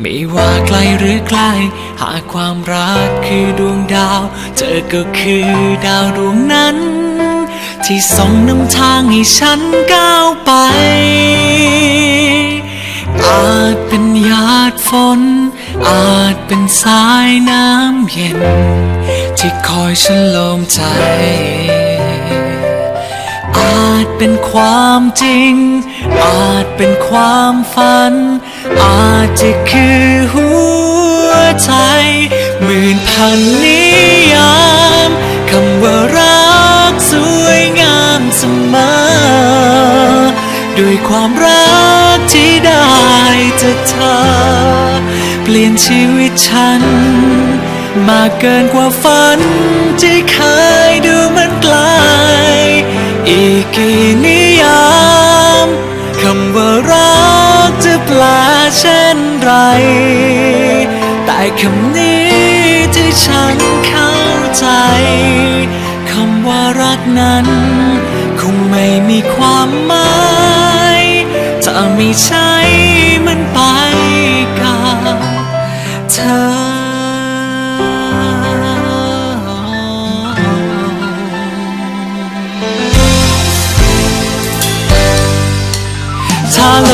ไม่ว่าไกลหรือใกล้หากความรักคือดวงดาว เธอก็คือดาวดวงนั้น ที่ส่องนำทางให้ฉันก้าวไป อาจเป็นหยาดฝน อาจเป็นสายน้ำเย็น ที่คอยฉันลมใจอาจเป็นความจริง อาจเป็นความฝัน อาจจะคือหัวใจหมื่นพันนิยามคำว่ารักสวยงามเสมอด้วยความรักที่ได้จากเธอ เปลี่ยนชีวิตฉัน มากเกินกว่าฝันที่เคยดูมันไกล อีกกี่นิยาม เช่นไร แต่คำนี้ที่ฉันเข้าใจคำว่ารักนั้น คงไม่มีความหมายถ้าไม่ใช่มันไปกับเธอ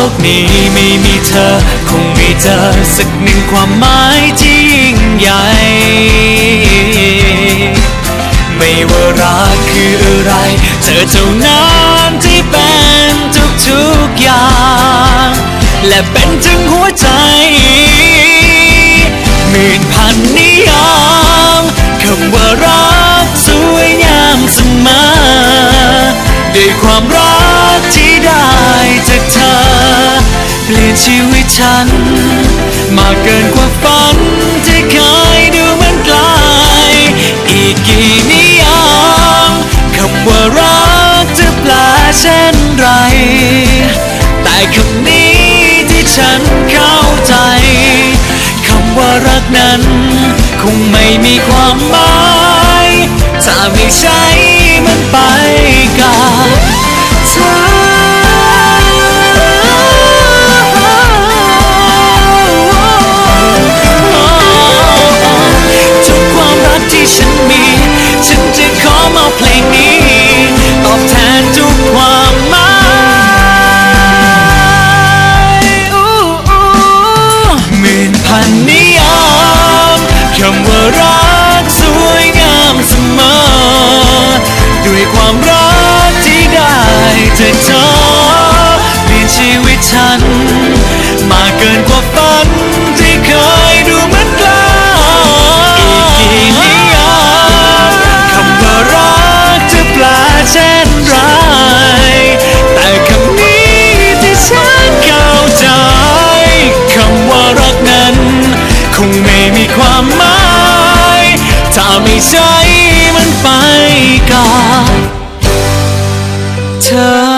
กนี้ไม่มีเธอ คงไม่เจอสักหนึ่งความหมายที่ยิ่งใหญ่ ไม่ว่ารักคืออะไร เธอเท่านั้นที่เป็นทุกๆอย่าง และเป็นถึงหัวใจหมื่นพันนิยามคำว่ารักสวยงามเสมอด้วยความรักที่ได้จากเธอ ลี่ยนชีวิตฉัน มากเกินกว่าฝันที่เคยดูเหมือนไกล อีกกี่นิยามคำว่ารักจะแปลเช่นไร แต่คำนี้ที่ฉันเข้าใจคำว่ารักนั้น คงไม่มีความหมาย ถ้าไม่ใช่ ด้วยความรักที่ได้จากเธอเปลี่ยนชีวิตฉัน มาเกินกว่าฝันที่เคยดูเหมือนไกลอีกกี่นิยามคำว่ารักจะแปลเช่นไร แต่คำนี้ที่ฉันเข้าใจคำว่ารักนั้น คงไม่มีความหมาย ถ้าไม่ใช่มันไปกับ time